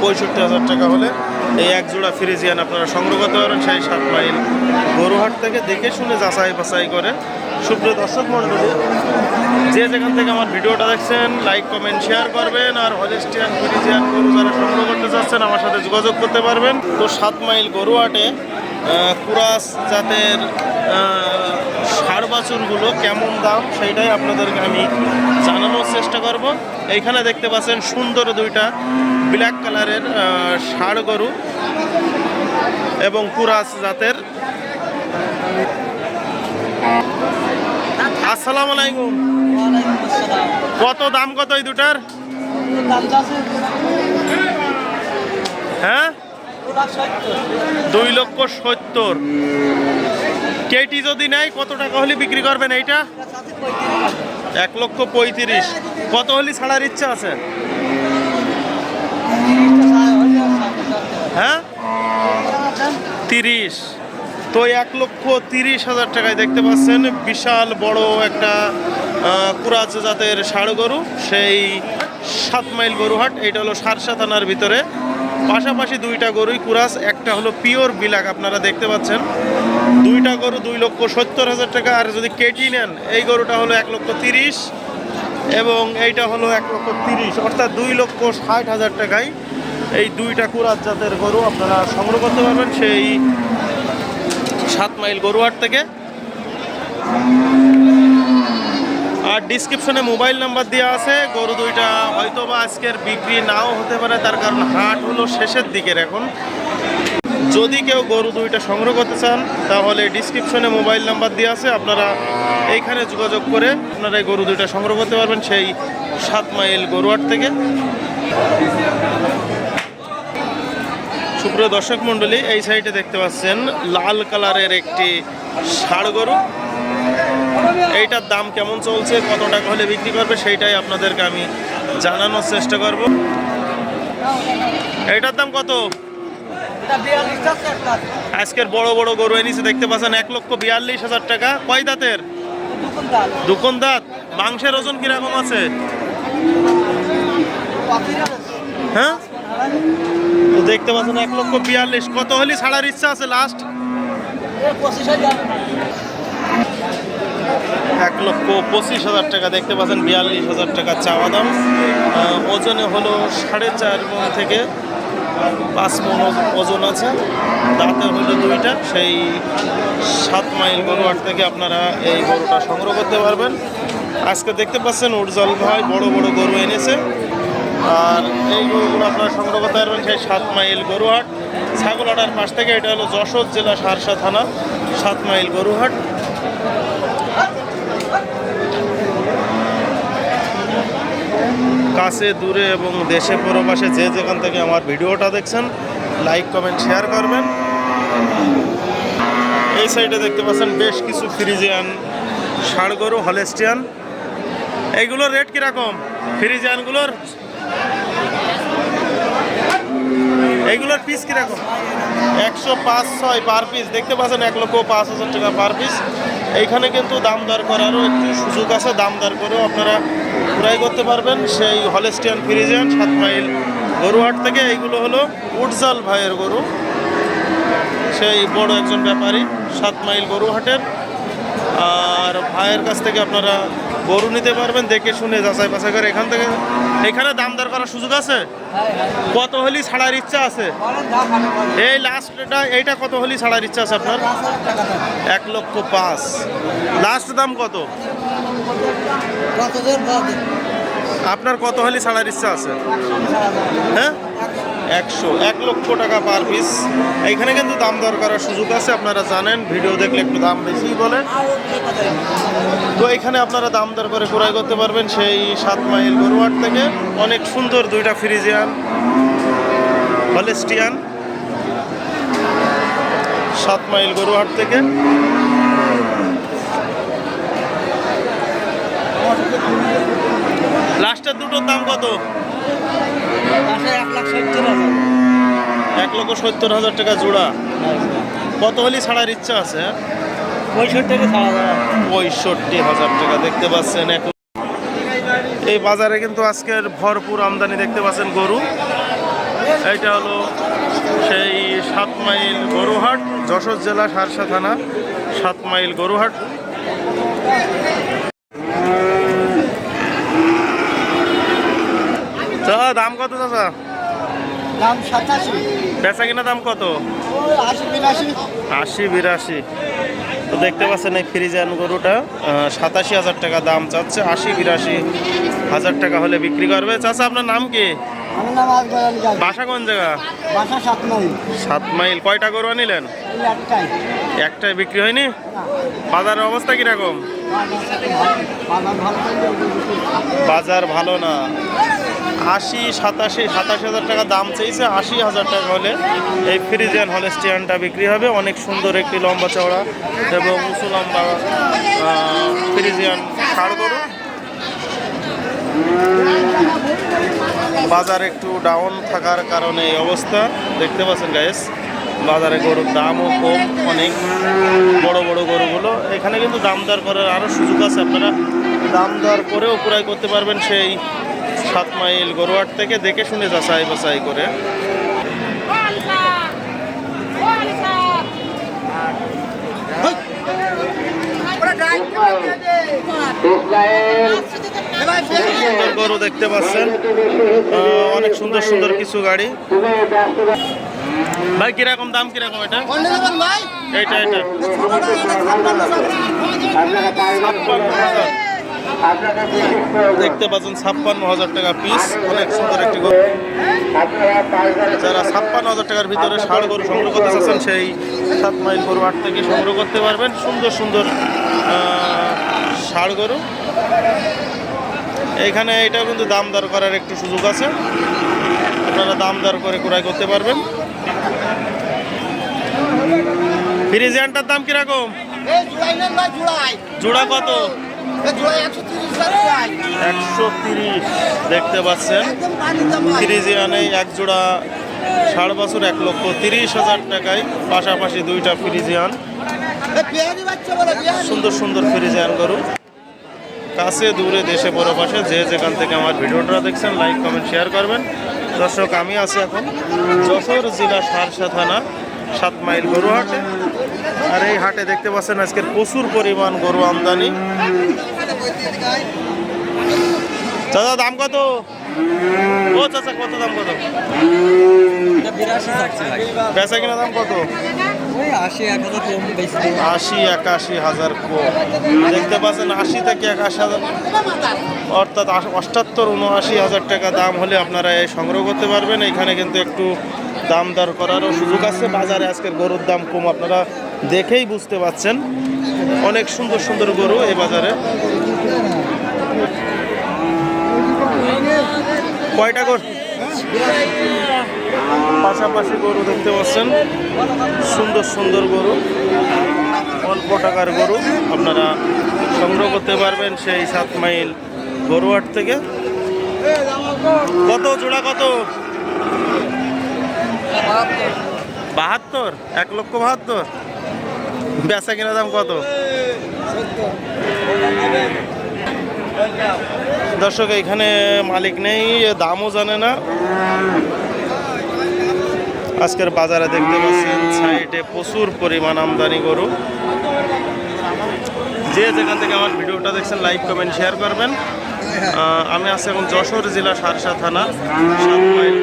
পঁয়ষট্টি হাজার টাকা হলে এই এক জোড়া ফ্রিজিয়ান আপনারা সংগ্রহ করতে পারেন সেই সাত মাইল গরুহাট থেকে দেখে শুনে যাচাই বাছাই করে। সুপ্রিয় দর্শক মণ্ডলী, যে যেখান থেকে আমার ভিডিওটা দেখছেন লাইক কমেন্ট শেয়ার করবেন আর হলিস্টিয়ান ফ্রিজিয়ান গরু যারা সংগ্রহ করতে চাচ্ছেন, আমার সাথে যোগাযোগ করতে পারবেন। তো সাত মাইল গরুহাটে কুরাস জাতের ষাড় বাছুরগুলো কেমন দাম সেইটাই আপনাদেরকে আমি জানানোর চেষ্টা করব। এইখানে দেখতে পাচ্ছেন সুন্দর দুইটা ব্ল্যাক কালারের ষাড় গরু এবং কুরাস জাতের। আসসালামু আলাইকুম। কত দাম কত এই দুটার? হ্যাঁ? দুই লক্ষ সত্তর। কেটি যদি নেয়, কত টাকা হলে বিক্রি করবেন এইটা? এক লক্ষ পঁয়ত্রিশ। কত হলে ছাড়ার ইচ্ছা আছে? হ্যাঁ? তিরিশ। তো এক লক্ষ তিরিশ হাজার টাকায় দেখতে পাচ্ছেন বিশাল বড় একটা কুরাজ জাতের ষাড় গরু সেই সাত মাইল গরুহাট, এইটা হলো সারসা থানার ভিতরে। পাশাপাশি দুইটা গরুই কুরাস, একটা হলো পিওর বিলাক আপনারা দেখতে পাচ্ছেন। দুইটা গরু দুই লক্ষ সত্তর হাজার টাকা, আর যদি কেটি নেন, এই গরুটা হলো এক লক্ষ তিরিশ এবং এইটা হলো এক লক্ষ তিরিশ, অর্থাৎ দুই লক্ষ ষাট হাজার টাকায় এই দুইটা কুরাত জাতের গরু আপনারা সংগ্রহ করতে পারবেন সেই সাত মাইল গরুহাট থেকে। আর ডিসক্রিপশনে মোবাইল নাম্বার দেওয়া আছে। গরু দুইটা হয়তো বা আজকের বিক্রি নাও হতে পারে, তার কারণ হাট হলো শেষের দিকের এখন। যদি কেউ গরু দুইটা সংগ্রহ করতে চান, তাহলে ডিসক্রিপশনে মোবাইল নাম্বার দেওয়া আছে। আপনারা এইখানে যোগাযোগ করে আপনারা এই গরু দুইটা সংগ্রহ করতে পারবেন সেই সাত মাইল গরুহাট থেকে। সুপ্রিয় দর্শক মণ্ডলী, এই সাইডে দেখতে পাচ্ছেন লাল কালারের একটি ষাড় গরু। এইটার দাম কেমন চলছে কত টাকা হলে বিক্রি করবে সেইটাই আপনাদেরকে আমি জানানোর চেষ্টা করব। এইটার দাম কত? আজকের বড় বড় গরু এনেছে দেখতে পাচ্ছেন এক লক্ষ বিয়াল্লিশ হাজার টাকা। কয় দাঁতের? দুকন দাঁত। মাংসের ওজন কীরকম আছে? হ্যাঁ? দেখতে পাচ্ছেন এক লক্ষ বিয়াল্লিশ। কত হলে ছাড়ার ইচ্ছা আছে লাস্ট এক লক্ষ পঁচিশ হাজার টাকা দেখতে পাচ্ছেন, বিয়াল্লিশ হাজার টাকা চাওয়া দাম। ওজনে হলো সাড়ে চার মন থেকে পাঁচ মন ওজন আছে। দাঁতে হলো দুইটা, সেই সাত মাইল গরুহাট থেকে আপনারা এই গরুটা সংগ্রহ করতে পারবেন। আজকে দেখতে পাচ্ছেন উর্জল ভাই বড় বড় গরু এনেছে। আর এই গরুগুলো আপনারা সংগ্রহ করতে পারবেন সেই সাত মাইল গরুহাট ছাগলহাটার পাশ থেকে, এটা হলো যশোর জেলা সারসা থানা, সাত মাইল গরুহাট। কাছে, দূরে এবং দেশে প্রবাসে যে যেখান থেকে আমার ভিডিওটা দেখছেন লাইক কমেন্ট শেয়ার করবেন। এই সাইডে দেখতে পাচ্ছেন বেশ কিছু ফ্রিজিয়ান ষাড়গরু হলেস্টিয়ান এইগুলোর রেট কীরকম? ফ্রিজিয়ানগুলোর এইগুলোর পিস কীরকম? একশো পাঁচ ছয় পার পিস দেখতে পাচ্ছেন, এক লক্ষ পাঁচ হাজার টাকা পার পিস এইখানে কিন্তু দাম দর করারও একটু সুযোগ আছে। দাম দর করেও আপনারা ক্রয় করতে পারবেন। সেই হলেস্টিয়ান ফ্রিজিয়ান সাত মাইল গরুহাট থেকে। এইগুলো হলো উটজাল ভাইয়ের গরু। সেই বড় একজন ব্যাপারী, সাত মাইল গরুহাটের। আর ভাইয়ের কাছ থেকে আপনারা গরু নিতে পারবেন দেখে শুনে যাচাই বাছাই করে এখান থেকে। এখানে দাম দর করার সুযোগ আছে? কত হলি ছাড়ার ইচ্ছা আছে? এই লাস্টটা এইটা কত হলি ছাড়ার ইচ্ছা আছে আপনার? এক লক্ষ পাঁচ। লাস্ট দাম কত? আপনার কত হলি ছাড়ার ইচ্ছা আছে? হ্যাঁ? একশো এক লক্ষ টাকা পার পিস এইখানে কিন্তু দাম দর করার সুযোগ আছে, আপনারা জানেন। ভিডিও দেখলে একটু দাম বেশি বলে। তো এখানে আপনারা দাম দর করে ক্রয় করতে পারবেন সেই সাত মাইল গরুয়াট থেকে। অনেক সুন্দর দুইটা ফ্রিজিয়ান, হলেস্টিয়ান। সাত মাইল গরুহাট থেকে। লাস্টের দুটোর দাম কত? এক লক্ষ সত্তর হাজার টাকা জোড়া। কত হলি ছাড়ার ইচ্ছা আছে? পঁয়ষট্টি হাজার টাকা দেখতে পাচ্ছেন এক এই বাজারে কিন্তু আজকের ভরপুর আমদানি দেখতে পাচ্ছেন গরু। এইটা হলো সেই সাত মাইল গরুহাট যশোর জেলা সারসা থানা সাত মাইল গরুহাট চাচা দাম কত চাচা? দাম সাতাশি। বেচা কিনা দাম কত? আশি বিরাশি। তো দেখতে পাচ্ছেন এই ফ্রিজিয়ান গরুটা সাতাশি হাজার টাকা দাম চাচ্ছে আশি বিরাশি হাজার টাকা হলে বিক্রি করবে। চাচা আপনার নাম কি? বাসা কোন জায়গা? সাত মাইল। কয়টা গরু আনিলেন? একটাই। বিক্রি হয়নি? বাজারের অবস্থা কীরকম? বাজার ভালো না। আশি সাতাশি সাতাশি হাজার টাকা দাম চেয়েছে আশি হাজার টাকা হলে এই ফ্রিজিয়ান হলেস্টিয়ানটা বিক্রি হবে। অনেক সুন্দর একটি লম্বা চওড়া এবং উঁচু লম্বা ফ্রিজিয়ান ষাড় বাজার একটু ডাউন থাকার কারণে এই অবস্থা। দেখতে পাচ্ছেন গাইস বাজারে গরুর দামও কম, অনেক বড় বড় গরুগুলো। এখানে কিন্তু দাম দর করার আরও সুযোগ আছে। আপনারা দাম দর করেও ক্রয় করতে পারবেন সেই সাত মাইল গরুয়াট থেকে দেখে শুনে যাচাই বাছাই করে। সুন্দর গরু দেখতে পাচ্ছেন। অনেক সুন্দর সুন্দর কিছু গাড়ি। ভাই, কীরকম দাম, কীরকম এটা? এইটা এটা। দেখতে পাচ্ছেন ছাপ্পান্ন হাজার টাকা পিস অনেক সুন্দর একটি গরু। যারা ছাপ্পান্ন হাজার টাকার ভিতরে ষাড় গরু সংগ্রহ করতে চাচ্ছেন সেই সাত মাইল গরু হাট থেকে সংগ্রহ করতে পারবেন। সুন্দর সুন্দর ষাড় গরু। এখানে এটাও কিন্তু দাম দর করার একটু সুযোগ আছে। আপনারা দাম দর করে ক্রয় করতে পারবেন। ফ্রিজিয়ানটার দাম কীরকম? জোড়া কত? একশো তিরিশ দেখতে পাচ্ছেন। ফ্রিজিয়ানে এক জোড়া ষাট বছর এক লক্ষ তিরিশ হাজার টাকায়, পাশাপাশি দুইটা ফ্রিজিয়ান। সুন্দর সুন্দর ফ্রিজিয়ান গরু। কাছে, দূরে, দেশে বড় পাশে যে যেখান থেকে আমার ভিডিওটা দেখছেন লাইক কমেন্ট শেয়ার করবেন। দর্শক, আমি আছি এখন যশোর জেলা সারসা থানা। সাত মাইল গরু হাটে। আর এই হাটে দেখতে পাচ্ছেন আজকের প্রচুর পরিমাণ গরু আমদানি। চাচা, দাম কত? ও চাচা, কত দাম কত? বেচা কিনা দাম কত? আশি, একাশি হাজার দেখতে পাচ্ছেন আশি থেকে একাশি হাজার। অর্থাৎ অষ্টাত্তর, উনআশি হাজার টাকা দাম হলে আপনারা সংগ্রহ করতে পারবেন। এখানে কিন্তু একটু দাম দর করারও সুযোগ আছে। বাজারে আজকের গরুর দাম কম, আপনারা দেখেই বুঝতে পাচ্ছেন। অনেক সুন্দর সুন্দর গরু এই বাজারে। কয়টা গরু? পাশাপাশি গরু দেখতে পাচ্ছেন। সুন্দর সুন্দর গরু। অল্প টাকার গরু। আপনারা সংগ্রহ করতে পারবেন সেই সাত মাইল গরুহাট থেকে। কত জোড়া কত? বাহাত্তর। এক লক্ষ বাহাত্তর? বেচা কিনা দাম কত? দর্শক, এখানে মালিক নেই, দামও জানে না। আজকের বাজারে দেখতে পাচ্ছেন, সাইডে প্রচুর পরিমাণ আমদানি গরু। যে যেখান থেকে আমার ভিডিওটা দেখছেন, লাইক, কমেন্ট, শেয়ার করবেন। আমি আছি এখন যশোর জেলা সারসা থানা সাত মাইল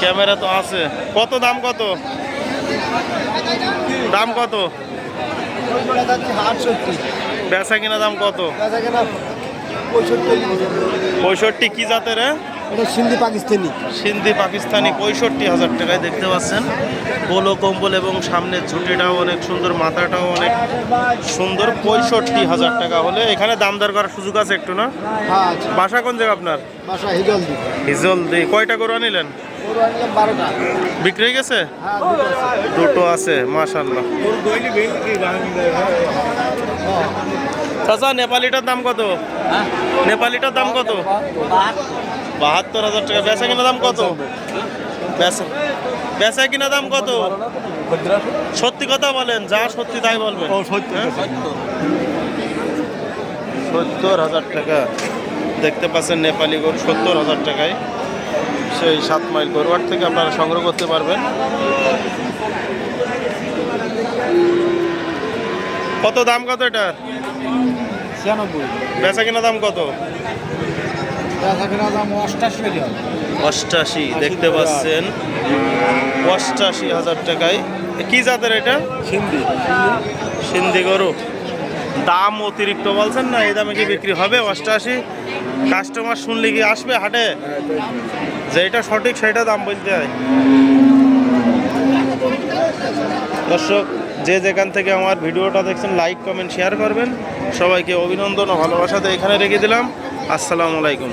ক্যামেরা তো আছে। কত দাম কত? দাম কত? বেচা কিনা দাম কত? পঁয়ষট্টি। কি জাতের হ্যাঁ? এটা সিন্ধি পাকিস্তানি। সিন্ধি পাকিস্তানি পঁয়ষট্টি হাজার টাকায় দেখতে পাচ্ছেন। পোলো কম্বল এবং সামনের ঝুঁটিটাও অনেক সুন্দর মাথাটাও অনেক সুন্দর। পঁয়ষট্টি হাজার টাকা হলে এখানে দাম দর করার সুযোগ আছে একটু না? হ্যাঁ আচ্ছা বাসা কোন জায়গা আপনার? বাসা হিজলদি। হিজল কয়টা গরু আনিলেন? বিক্রি হয়ে গেছে? হ্যাঁ দুটো আছে। দুটো আছে মাশাল্লাহ চাচা নেপালিটার দাম কত? নেপালিটার দাম কত? বাহাত্তর হাজার টাকা। বেচা কিনা দাম কত? বেচা বেচা কিনা দাম কত? সত্যি কথা বলেন যা সত্যি তাই বলবেন। হ্যাঁ? সত্তর হাজার টাকা। দেখতে পাচ্ছেন নেপালি গরু সত্তর হাজার টাকায়। সেই সাত মাইল গরুয়ার থেকে আপনারা সংগ্রহ করতে পারবেন। কত দাম কত এটার? ছিয়ানব্বই। বেচা কিনা দাম কত? অষ্টাশি দেখতে পাচ্ছেন। অষ্টাশি হাজার টাকায়। কি জাতের এটা? সিন্ধি। সিন্ধি গরু। দাম অতিরিক্ত বলছেন না এই দামে কি বিক্রি হবে অষ্টাশি? কাস্টমার শুনলে কি আসবে হাটে? যেটা সঠিক সেটা দাম বলতে হয়। দর্শক যে যেখান থেকে আমার ভিডিওটা দেখছেন লাইক কমেন্ট শেয়ার করবেন। সবাইকে অভিনন্দন ও ভালোবাসাতে এখানে রেখে দিলাম। আসসালামু আলাইকুম।